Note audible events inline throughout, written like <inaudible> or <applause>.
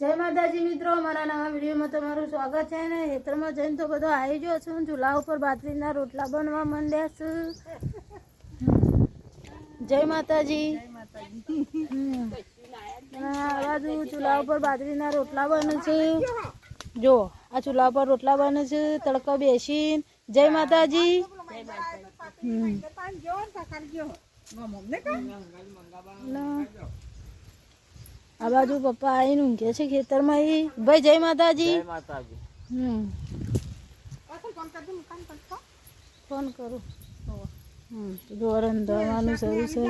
જય માતાજી મિત્રો મારા નવા વિડીયોમાં તમારું સ્વાગત છે ને હેતરમાં જઈને તો બધો આવી ગયો છું. ચૂલા ઉપર બાજરીના રોટલા બનવા માંડ્યા છું. જય માતાજી. બાજુ ચૂલા ઉપર બાજરીના રોટલા બને છે. જો આ ચૂલા ઉપર રોટલા બને છે. તડકો બેસીને. જય માતાજી. હમ. ના. આ બાજુ પપ્પા આવીને ઊંઘે છે ખેતરમાં ઈ. ભાઈ જય માતાજી. માતાજી. હમ. ફોન કરું. હમ ધોરણ રંધાવાનું શરૂ છે.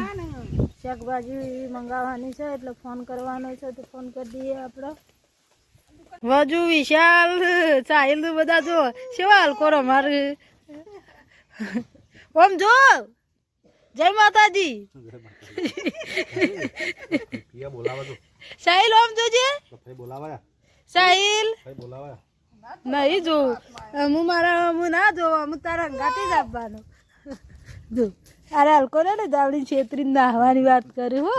શાકભાજી મંગાવવાની છે એટલે ફોન કરવાનો છે તો ફોન કરી દઈએ આપણે વજુ વિશાલ સાહિલ બધા જો શિવાલ હલકો મારે? ઓમ જો જય માતાજી. <laughs> બોલાવા સાહિલ ઓમ જોજે સાહિલ. નહીં જોવું હું મારા હું ના જોવા હું તારા અંગાથી જ આપવાનો જો. અરે હલકો ને દાવડી છેતરી નાહવાની વાત કરી હો.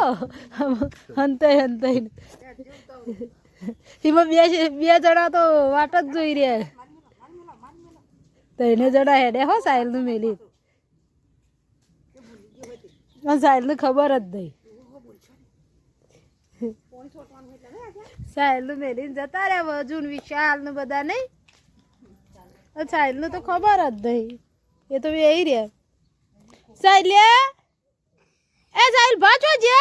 હંતાઈ હંતાઈ એમાં બે બે જણા તો વાટ જ જોઈ રહ્યા. તો જણા હેડે હો સાહિલનું મેલી. સાહિલને ખબર જ નહીં. સાહિલનું મેલીને જતા રહ્યા, વજુન વિશાલ ને બધા નહીં? સાહેલનું તો ખબર જ નહીં. એ તો એ રહ્યા. સાહેલ એ સાહેલ ભાચો જે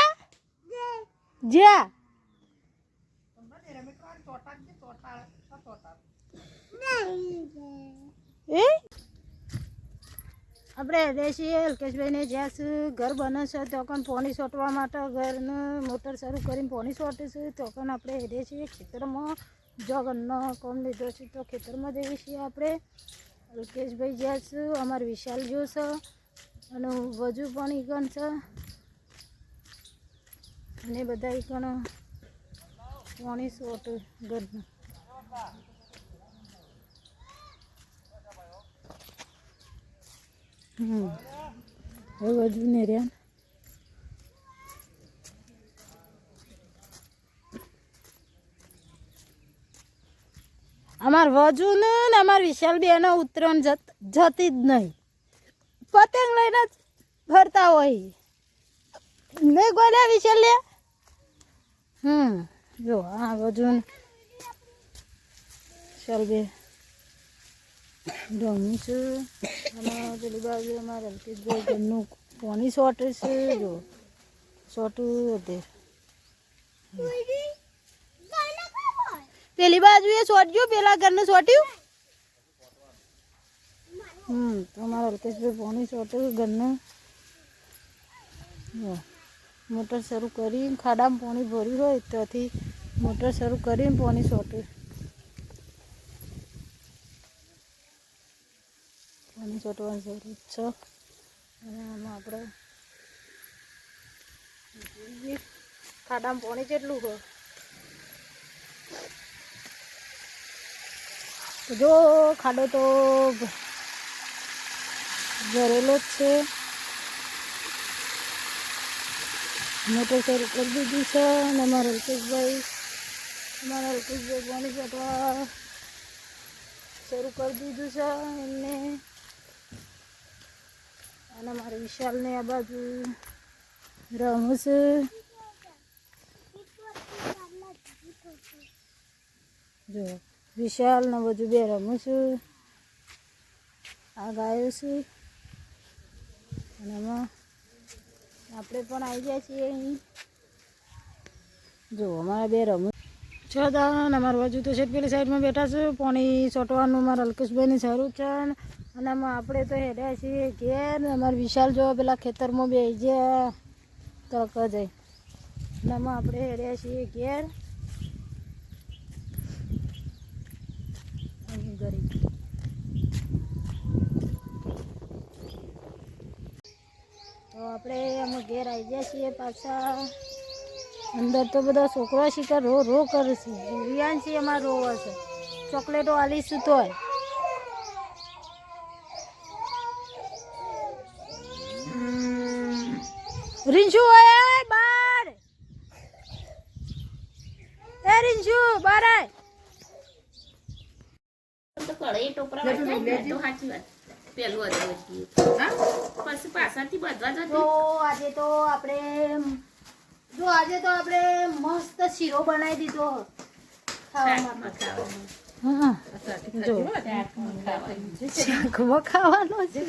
જ્યાં એ? આપણે દેશી અલ્કેશભાઈને જ્યાં ઘર બને છે તો પણ પોણી સોટવા માટે ઘરનું મોટર શરૂ કરીને પોણી સોટીશું. તો પણ આપણે છીએ ખેતરમાં જગનનો કોમ લીધો છે. તો ખેતરમાં જઈએ છીએ આપણે. અલ્કેશભાઈ જ્યાં છું અમારે વિશાલ જો છે અને વજુ પણ ઈકણ છે. અને બધા ઈકણ પોણી સોટ ઘરનું. હમ હવે વધુ ને અમાર વજુ ને અમાર વિશાલ બેનો ઉત્તરાયણ જત જ નહીં. પતંગ લઈને જ ફરતા હોય. નહીં ગોલ્યા વિશાલ લે હમ, જો આ વજુ ને ચાલ બે રમું છે. અને પેલી બાજુ અમારે હલકીભાઈ ઘરનું કોની શોર્ટ છે જો. શોર્ટ વધે પેલી બાજુ એ શોટ્યું પેલા ઘરનું શોટ્યું હમ, તો અમારા હલકેશભાઈ પોણી શોટ્યું ઘરનું? મોટર શરૂ કરી ખાડામાં પાણી ભર્યું હોય, ત્યાંથી મોટર શરૂ કરીને પાણી શોટ્યું પાણી ચોટવાની જરૂર છે. અને આમાં આપણે ખાડામાં પાણી કેટલું હોય. જો ખાડો તો ભરેલો જ છે. મોટર શરૂ કરી દીધી છે. અને અમારા હલ્કેશભાઈ અમારા હલ્કેશભાઈ પાણી ચટવા શરૂ કરી દીધું છે. એમને અને મારે વિશાલને આ બાજુ રમું છે. જો વિશાલ ને બધું બે રમું છું. આ ગાયો છે. અને આપણે પણ આવી ગયા છીએ અહીં. જો, અમારા બે રમું છો દાણ અમારું બાજુ તો છે પેલી સાઈડમાં બેઠા છે. પાણી છોટવાનું મારા અલ્કેશભાઈની સારું છે. અને આપણે તો હેડ્યા છીએ ઘેર. અમારે વિશાલ જો પેલા ખેતરમાં બે ગયા. તડક જાય અને આપણે હેડ્યા છીએ ઘરે. તો આપણે અમે ઘેર આવી ગયા છીએ પાછા. અંદર તો બધા છોકરા શીખર રો રો કરશે છે. એમાં રો હશે ચોકલેટો આલીશું તોય? રીંછુ ઓય બાર. એ રીંછુ બાર આય. તો કઢાઈ ટોપરા વાળા થાય ને, તો સાચી વાત. પેલું હતું એટલે. પછી પાછળથી બધવા જતી. તો આજે તો આપણે જો આજે તો આપણે મસ્ત શીરો બનાવી દીધો. ખાવા માટે શાકમાં ખાવાનું. હા. જો. શાકમાં ખાવાનો છે.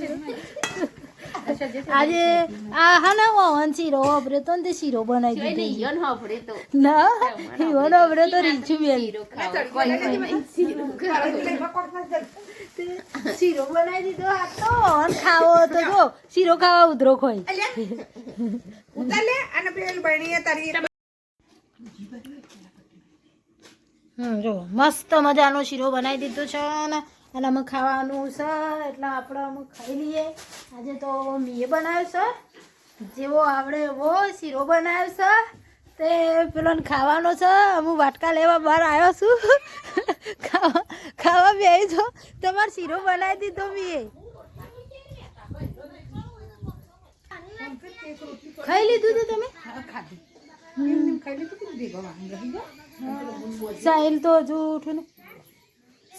આજે આ હા ને ઓવન શીરો વાપર્યો તો ને શીરો બનાવી દીધો. લઈએ ને આપણે તો ના ઈવન વાપર્યો તો રીચુ બેન. શીરો ખાવો. કોઈ કોઈ શીરો બનાવી દીધો આ તો ઓવન ખાવો તો જો શીરો ખાવા ઉધરો ખોઈ. હમ જો મસ્ત મજાનો શીરો બનાવી દીધો છે ને. અને અમે ખાવાનું છે એટલે આપણે અમે ખાઈ લઈએ. આજે તો મીએ બનાવ્યો છે. જેવો આવડે એવો શીરો બનાવ્યો છે. તે પેલોને ખાવાનો છે. હું વાટકા લેવા બહાર આવ્યો છું. <laughs> ખાવા ખાવા બે છો. તમારે શીરો બનાવી દીધો મીએ ખાઈ લીધું તું તમે? સાહિલ તો હજુ ઉઠું ને.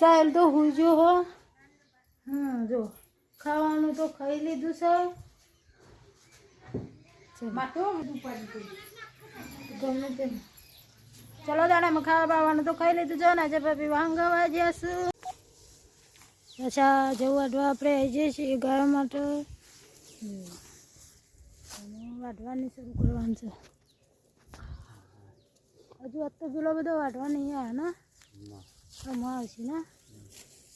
સાહિલ તો હુજો હો. હા જો. ખાવાનું તો ખાઈ લીધું છે ગમે તેમ. ચલો દાડા અમે ખાવા બાવાનું તો ખાઈ લીધું. છે ને આજે ભાભી વાંગવા જઈશું પાછા જવું અડવા આપણે આવી જઈએ છીએ ગાય માટે. હમ. વાટવાની શરૂ કરવાનું છે. હજુ અત્યારે તો પેલો બધો વાટવા નહીં આવ્યો ને. આમાં આવશે ને?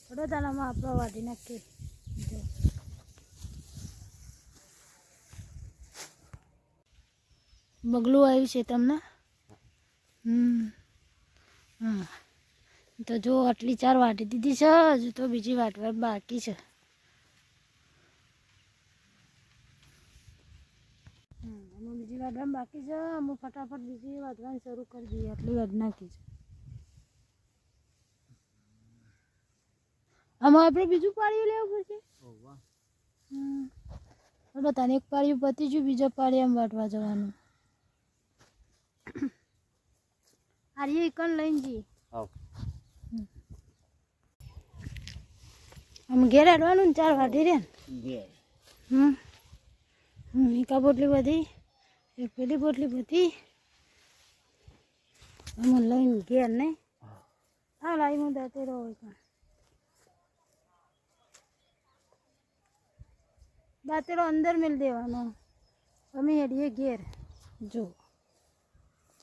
થોડો દાણામાં આપણે વાટી નક્કી બગલું આવ્યું છે તમને? હમ. તો જો, આટલી ચાર વાટી દીધી છે, હજુ તો બીજી વાટવા બાકી છે. બીજી વાટવા બાકી છે અમુક ફટાફટ બીજી વાટવાની શરૂ કરી દઈએ. આટલી વાટ નાખી છે. આમાં આપણે બીજું પાળિયું લેવું પડશે. હવે એક પાળિયું પતી ગયું બીજા પાળિયામાં વાટવા જવાનું. આર્ય એકન લઈને જઈએ. આમ ઘેર હાડવાનું ને ચાર વાટી રે હમ. એકા પોટલી બધી એક પેલી પોટલી બધી. અમે લઈને ઘેર નહીં. હા. લાવી હું દાતે રહો દાંતેડો અંદર મેળ દેવાનો. અમે હેડીએ ઘેર. જો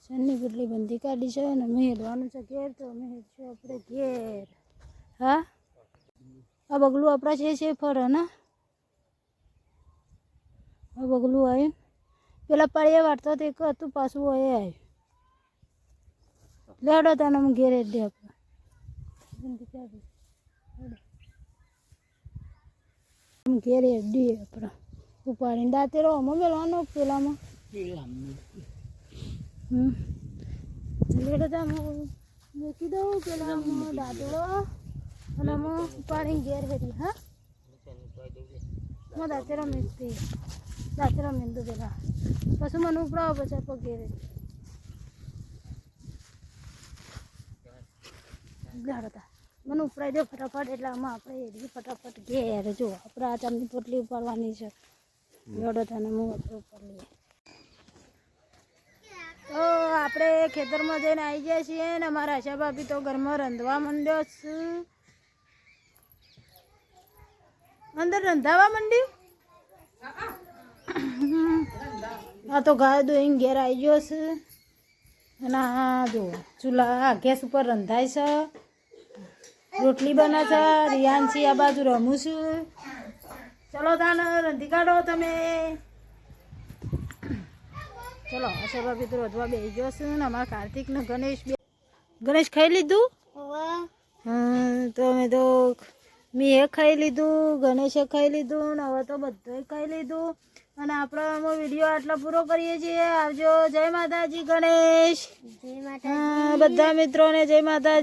શનિ કેટલી બંધી કાઢી છે અને અમે હેડવાનું છે ઘેર, તો અમે હેડશું આપણે ઘેર. હા? આ બગલું આપણા છે છે ફરે ને? આ બગલું આવ્યું પેલા પાળીએ વાટતો તો એક હતું, પાછું હોય આવ્યું લેડો તને, અમે ઘેર હેડી આપણે બંધી કાઢી. ઘેર દઈએ આપણે ઉપાડીને દાંતે રહો અમે મેળવાનો પેલામાં. હમ. લેડો તો અમે મૂકી દઉં પેલામાં દાંતેડો અને અમે ઉપાડીને ઘેર હેરી હા? હું દાંતેરો મીકતી દાંતેરો મીંદું પેલા પછી મને ઉપડાવો પછી આપણે ઘેર. ગાડતા મને ઉપરાઈ દો ફટાફટ એટલે આમાં આપણે હેરી ફટાફટ ઘેર જો આપણે આ ચામની પોટલી ઉપાડવાની છે. લડો તને હું આપણે ઉપર તો આપણે ખેતરમાં જઈને આવી ગયા છીએ ને અમારા આશા ભાભી તો ઘરમાં રંધવા માંડ્યો છે. અંદર રંધાવા માંડ્યું? આ તો ગાય દોઈને ઘેર આવી ગયો છે. અને આ જો ચૂલા ગેસ ઉપર રંધાય છે. રોટલી બને છે રિયાનસી આ બાજુ રમું છું. ચલો તાને રંધી કાઢો તમે. ચલો અશોક ભાભી તો રોધવા બેસી ગયો છે ને અમારા કાર્તિક ને ગણેશ બે ગણેશ ખાઈ લીધું? હા તો અમે તો મેં ખાઈ લીધું ગણેશે ખાઈ લીધું ને હવે તો બધું ખાઈ લીધું. અને આપણો અમે વીડિયો આટલો પૂરો કરીએ છીએ. આવજો જય માતાજી ગણેશ. બધા મિત્રોને જય માતાજી.